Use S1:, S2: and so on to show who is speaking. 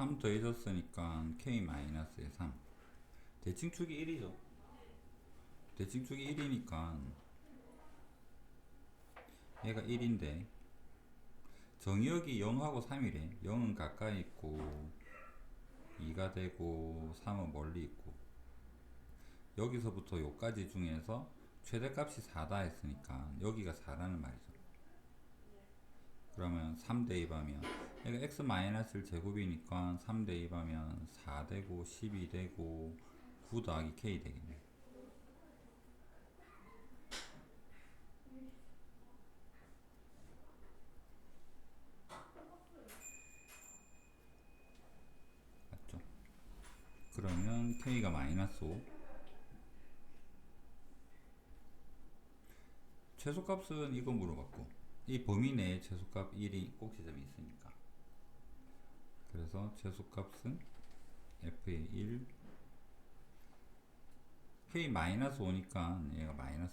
S1: 3 더해졌으니까 k 마이너스의 3 대칭축이 1이죠. 대칭축이 1이니까 얘가 1인데 정의역이 0하고 3이래. 0은 가까이 있고 2가 되고 3은 멀리 있고. 여기서부터 요까지 중에서 최대값이 4다 했으니까 여기가 4라는 말이죠. 그러면 3 대입하면 x 마이너스 제곱이니까 3 대입하면 4 되고 12 되고 9 더하기 k 되겠네. 맞죠? 그러면 k가 마이너스 5 최소값은 이거 물어봤고 이 범위 내에 최소값 1이 꼭지점이 있으니까 그래서 최소값은 f의 1 k 마이너스 5니까 얘가 마이너스